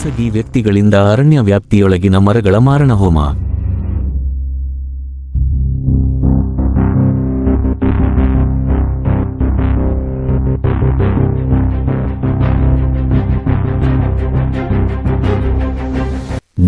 ಖಾಸಗಿ ವ್ಯಕ್ತಿಗಳಿಂದ ಅರಣ್ಯ ವ್ಯಾಪ್ತಿಯೊಳಗಿನ ಮರಗಳ ಮಾರಣ ಹೋಮ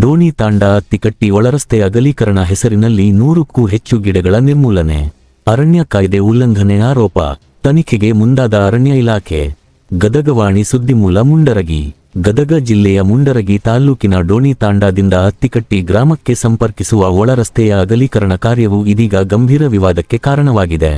ಡೋಣಿ ತಾಂಡ ಅತ್ತಿಕಟ್ಟಿ ಒಳರಸ್ತೆ ಅಗಲೀಕರಣ ಹೆಸರಿನಲ್ಲಿ ನೂರಕ್ಕೂ ಹೆಚ್ಚು ಗಿಡಗಳ ನಿರ್ಮೂಲನೆ. ಅರಣ್ಯ ಕಾಯ್ದೆ ಉಲ್ಲಂಘನೆ ಆರೋಪ, ತನಿಖೆಗೆ ಮುಂದಾದ ಅರಣ್ಯ ಇಲಾಖೆ. ಗದಗವಾಣಿ ಸುದ್ದಿಮೂಲ ಮುಂಡರಗಿ. ಗದಗ ಜಿಲ್ಲೆಯ ಮುಂಡರಗಿ ತಾಲ್ಲೂಕಿನ ಡೋಣಿ ತಾಂಡಾದಿಂದ ಅತ್ತಿಕಟ್ಟಿ ಗ್ರಾಮಕ್ಕೆ ಸಂಪರ್ಕಿಸುವ ಒಳರಸ್ತೆಯ ಅಗಲೀಕರಣ ಕಾರ್ಯವು ಇದೀಗ ಗಂಭೀರ ವಿವಾದಕ್ಕೆ ಕಾರಣವಾಗಿದೆ.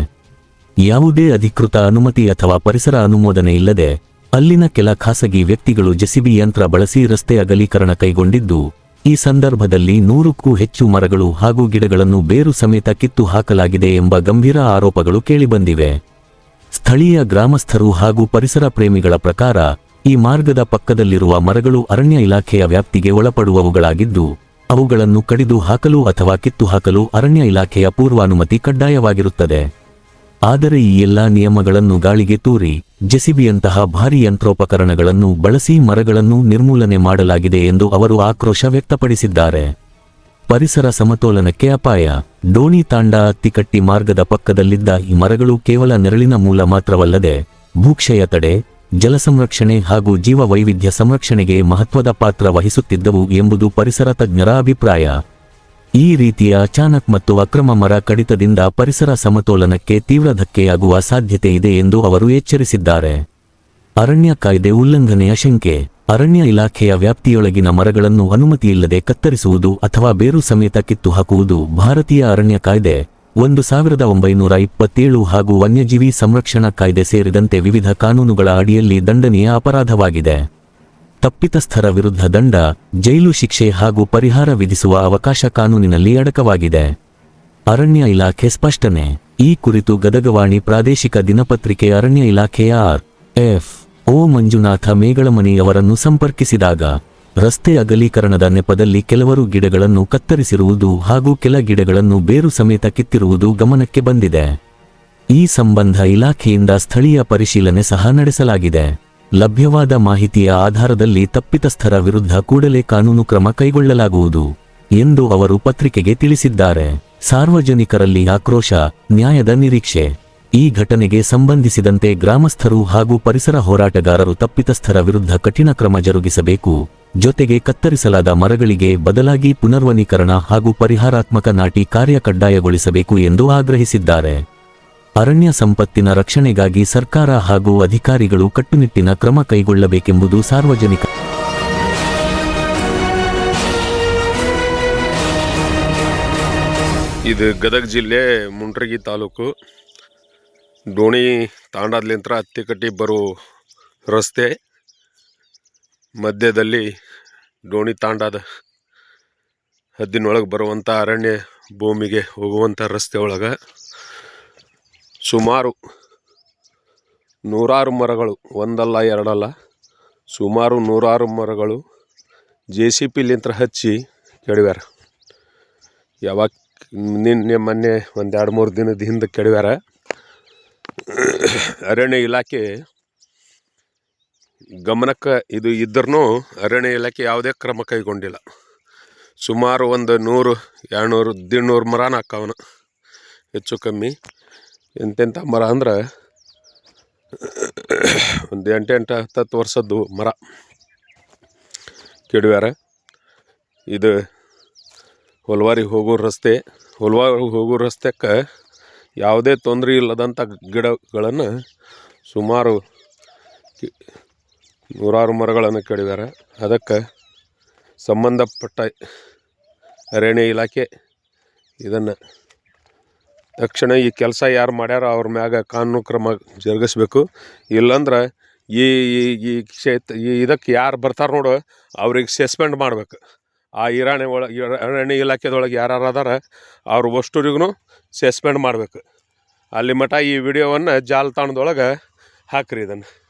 ಯಾವುದೇ ಅಧಿಕೃತ ಅನುಮತಿ ಅಥವಾ ಪರಿಸರ ಅನುಮೋದನೆ ಇಲ್ಲದೆ, ಅಲ್ಲಿನ ಕೆಲ ಖಾಸಗಿ ವ್ಯಕ್ತಿಗಳು ಜೆಸಿಬಿ ಯಂತ್ರ ಬಳಸಿ ರಸ್ತೆ ಅಗಲೀಕರಣ ಕೈಗೊಂಡಿದ್ದು, ಈ ಸಂದರ್ಭದಲ್ಲಿ ನೂರಕ್ಕೂ ಹೆಚ್ಚು ಮರಗಳು ಹಾಗೂ ಗಿಡಗಳನ್ನು ಬೇರು ಸಮೇತ ಕಿತ್ತು ಹಾಕಲಾಗಿದೆ ಎಂಬ ಗಂಭೀರ ಆರೋಪಗಳು ಕೇಳಿಬಂದಿವೆ. ಸ್ಥಳೀಯ ಗ್ರಾಮಸ್ಥರು ಹಾಗೂ ಪರಿಸರ ಪ್ರೇಮಿಗಳ ಪ್ರಕಾರ ಈ ಮಾರ್ಗದ ಪಕ್ಕದಲ್ಲಿರುವ ಮರಗಳು ಅರಣ್ಯ ಇಲಾಖೆಯ ವ್ಯಾಪ್ತಿಗೆ ಒಳಪಡುವವುಗಳಾಗಿದ್ದು, ಅವುಗಳನ್ನು ಕಡಿದು ಹಾಕಲು ಅಥವಾ ಕಿತ್ತು ಹಾಕಲು ಅರಣ್ಯ ಇಲಾಖೆಯ ಪೂರ್ವಾನುಮತಿ ಕಡ್ಡಾಯವಾಗಿರುತ್ತದೆ. ಆದರೆ ಈ ಎಲ್ಲಾ ನಿಯಮಗಳನ್ನು ಗಾಳಿಗೆ ತೂರಿ, ಜೆಸಿಬಿಯಂತಹ ಭಾರಿ ಯಂತ್ರೋಪಕರಣಗಳನ್ನು ಬಳಸಿ ಮರಗಳನ್ನು ನಿರ್ಮೂಲನೆ ಮಾಡಲಾಗಿದೆ ಎಂದು ಅವರು ಆಕ್ರೋಶ ವ್ಯಕ್ತಪಡಿಸಿದ್ದಾರೆ. ಪರಿಸರ ಸಮತೋಲನಕ್ಕೆ ಅಪಾಯ. ಡೋಣಿ ತಾಂಡ ಅತ್ತಿಕಟ್ಟಿ ಮಾರ್ಗದ ಪಕ್ಕದಲ್ಲಿದ್ದ ಈ ಮರಗಳು ಕೇವಲ ನೆರಳಿನ ಮೂಲ ಮಾತ್ರವಲ್ಲದೆ, ಭೂಕ್ಷಯ ತಡೆ ಜಲ ಸಂರಕ್ಷಣೆ ಹಾಗೂ ಜೀವ ವೈವಿಧ್ಯ ಸಂರಕ್ಷಣೆಗೆ ಮಹತ್ವದ ಪಾತ್ರ ವಹಿಸುತ್ತಿದ್ದವು ಎಂಬುದು ಪರಿಸರ ತಜ್ಞರ ಅಭಿಪ್ರಾಯ. ಈ ರೀತಿಯ ಅಚಾನಕ್ ಮತ್ತು ಅಕ್ರಮ ಮರ ಕಡಿತದಿಂದ ಪರಿಸರ ಸಮತೋಲನಕ್ಕೆ ತೀವ್ರ ಧಕ್ಕೆಯಾಗುವ ಸಾಧ್ಯತೆ ಇದೆ ಎಂದು ಅವರು ಎಚ್ಚರಿಸಿದ್ದಾರೆ. ಅರಣ್ಯ ಕಾಯ್ದೆ ಉಲ್ಲಂಘನೆಯ ಶಂಕೆ. ಅರಣ್ಯ ಇಲಾಖೆಯ ವ್ಯಾಪ್ತಿಯೊಳಗಿನ ಮರಗಳನ್ನು ಅನುಮತಿಯಿಲ್ಲದೆ ಕತ್ತರಿಸುವುದು ಅಥವಾ ಬೇರು ಸಮೇತ ಕಿತ್ತು ಹಾಕುವುದು ಭಾರತೀಯ ಅರಣ್ಯ ಕಾಯ್ದೆ. ಒಂದು ಸಾವಿರದ ಒಂಬೈನೂರ ಇಪ್ಪತ್ತೇಳು ಹಾಗೂ ವನ್ಯಜೀವಿ ಸಂರಕ್ಷಣಾ ಕಾಯ್ದೆ ಸೇರಿದಂತೆ ವಿವಿಧ ಕಾನೂನುಗಳ ಅಡಿಯಲ್ಲಿ ದಂಡನೀಯ ಅಪರಾಧವಾಗಿದೆ. ತಪ್ಪಿತಸ್ಥರ ವಿರುದ್ಧ ದಂಡ, ಜೈಲು ಶಿಕ್ಷೆ ಹಾಗೂ ಪರಿಹಾರ ವಿಧಿಸುವ ಅವಕಾಶ ಕಾನೂನಿನಲ್ಲಿ ಅಡಕವಾಗಿದೆ. ಅರಣ್ಯ ಇಲಾಖೆ ಸ್ಪಷ್ಟನೆ. ಈ ಕುರಿತು ಗದಗವಾಣಿ ಪ್ರಾದೇಶಿಕ ದಿನಪತ್ರಿಕೆ ಅರಣ್ಯ ಇಲಾಖೆಯ R F O Manjunatha Megalamani ಅವರನ್ನು ಸಂಪರ್ಕಿಸಿದಾಗ ರಸ್ತೆ ಅಗಲೀಕರಣದ ನೆಪದಲ್ಲಿ ಕೆಲವರು ಗಿಡಗಳನ್ನು ಕತ್ತರಿಸಿರುವುದು ಹಾಗೂ ಕೆಲ ಗಿಡಗಳನ್ನು ಬೇರು ಸಮೇತ ಕಿತ್ತಿರುವುದು ಗಮನಕ್ಕೆ ಬಂದಿದೆ. ಈ ಸಂಬಂಧ ಇಲಾಖೆಯಿಂದ ಸ್ಥಳೀಯ ಪರಿಶೀಲನೆ ಸಹ ನಡೆಸಲಾಗಿದೆ. ಲಭ್ಯವಾದ ಮಾಹಿತಿಯ ಆಧಾರದಲ್ಲಿ ತಪ್ಪಿತಸ್ಥರ ವಿರುದ್ಧ ಕೂಡಲೇ ಕಾನೂನು ಕ್ರಮ ಕೈಗೊಳ್ಳಲಾಗುವುದು ಎಂದು ಅವರು ಪತ್ರಿಕೆಗೆ ತಿಳಿಸಿದ್ದಾರೆ. ಸಾರ್ವಜನಿಕರಲ್ಲಿ ಆಕ್ರೋಶ, ನ್ಯಾಯದ ನಿರೀಕ್ಷೆ. ಈ ಘಟನೆಗೆ ಸಂಬಂಧಿಸಿದಂತೆ ಗ್ರಾಮಸ್ಥರು ಹಾಗೂ ಪರಿಸರ ಹೋರಾಟಗಾರರು ತಪ್ಪಿತಸ್ಥರ ವಿರುದ್ಧ ಕಠಿಣ ಕ್ರಮ ಜರುಗಿಸಬೇಕು. ಜೊತೆಗೆ ಕತ್ತರಿಸಲಾದ ಮರಗಳಿಗೆ ಬದಲಾಗಿ ಪುನರ್ವನೀಕರಣ ಹಾಗೂ ಪರಿಹಾರಾತ್ಮಕ ನಾಟಿ ಕಾರ್ಯ ಕಡ್ಡಾಯಗೊಳಿಸಬೇಕು ಎಂದು ಆಗ್ರಹಿಸಿದ್ದಾರೆ. ಅರಣ್ಯ ಸಂಪತ್ತಿನ ರಕ್ಷಣೆಗಾಗಿ ಸರ್ಕಾರ ಹಾಗೂ ಅಧಿಕಾರಿಗಳು ಕಟ್ಟುನಿಟ್ಟಿನ ಕ್ರಮ ಕೈಗೊಳ್ಳಬೇಕೆಂಬುದು ಸಾರ್ವಜನಿಕ ಇದು ಗದಗ ಜಿಲ್ಲೆ ಮುಂಡ್ರಗಿ ತಾಲೂಕು. ಡೋಣಿ ತಾಂಡಾದ್ಲಿಂತ್ರ ಹತ್ತಿಕಟ್ಟಿ ಬರೋ ರಸ್ತೆ. ಮಧ್ಯದಲ್ಲಿ ಡೋಣಿ ತಾಂಡಾದ ಹದ್ದಿನೊಳಗೆ ಬರುವಂಥ ಅರಣ್ಯ ಭೂಮಿಗೆ ಹೋಗುವಂಥ ರಸ್ತೆ ಒಳಗೆ ಸುಮಾರು ನೂರಾರು ಮರಗಳು, ಒಂದಲ್ಲ ಎರಡಲ್ಲ, ಸುಮಾರು ನೂರಾರು ಮರಗಳು ಜೆ ಸಿ ಪಿಲಿಂತ್ರ ಹಚ್ಚಿ ಕೆಡವ್ಯಾರ. ಯಾವಾಗ ನಿನ್ನೆ, ಮೊನ್ನೆ ಒಂದು ಎರಡು ಮೂರು ದಿನದ ಹಿಂದೆ ಕೆಡವ್ಯಾರ. ಅರಣ್ಯ ಇಲಾಖೆ ಗಮನಕ್ಕೆ ಇದು ಇದ್ರೂ ಅರಣ್ಯ ಇಲಾಖೆ ಯಾವುದೇ ಕ್ರಮ ಕೈಗೊಂಡಿಲ್ಲ. ಸುಮಾರು ಒಂದು ನೂರು, ಎರಡುನೂರು ದಿನ್ನೂರು ಮರನ ಹಾಕವನ. ಹೆಚ್ಚು ಕಮ್ಮಿ. ಎಂತೆಂಥ ಮರ ಅಂದ್ರೆ ಒಂದು ಎಂಟೆಂಟು ಹತ್ತತ್ತು ವರ್ಷದ್ದು ಮರ. ಕೆಡವ್ಯಾರ ಇದು ಹೊಲ್ವಾರಿಗೆ ಹೋಗೋ ರಸ್ತೆ ಹೊಲ್ವಾರಿಗೆ ಹೋಗೋ ರಸ್ತೆಕ್ಕೆ ಯಾವುದೇ ತೊಂದರೆ ಇಲ್ಲದಂಥ ಗಿಡಗಳನ್ನು ಸುಮಾರು ನೂರಾರು ಮರಗಳನ್ನು ಕಡಿದಾರೆ ಅದಕ್ಕೆ ಸಂಬಂಧಪಟ್ಟ ಅರಣ್ಯ ಇಲಾಖೆ ಇದನ್ನು ತಕ್ಷಣ ಈ ಕೆಲಸ ಯಾರು ಮಾಡ್ಯಾರೋ ಅವ್ರ ಮ್ಯಾಗ ಕಾನೂನು ಕ್ರಮ ಜರುಗಿಸ್ಬೇಕು. ಇಲ್ಲಂದ್ರೆ ಈ, ಈ- ಕ್ಷೇತ್ರ, ಈ ಇದಕ್ಕೆ ಯಾರು ಬರ್ತಾರೆ ನೋಡು, ಅವ್ರಿಗೆ ಸಸ್ಪೆಂಡ್ ಮಾಡಬೇಕು. ಆ ಇರಾಣಿ ಒಳಗೆ ಅರಣ್ಯ ಇಲಾಖೆದೊಳಗೆ ಯಾರು ಅದಾರ, ಅವ್ರ ಒಷ್ಟೂರಿಗೂ ಸಸ್ಪೆಂಡ್ ಮಾಡಬೇಕು. ಅಲ್ಲಿ ಮಟ ಈ ವಿಡಿಯೋವನ್ನು ಜಾಲತಾಣದೊಳಗೆ ಹಾಕ್ರಿ ಇದನ್ನು.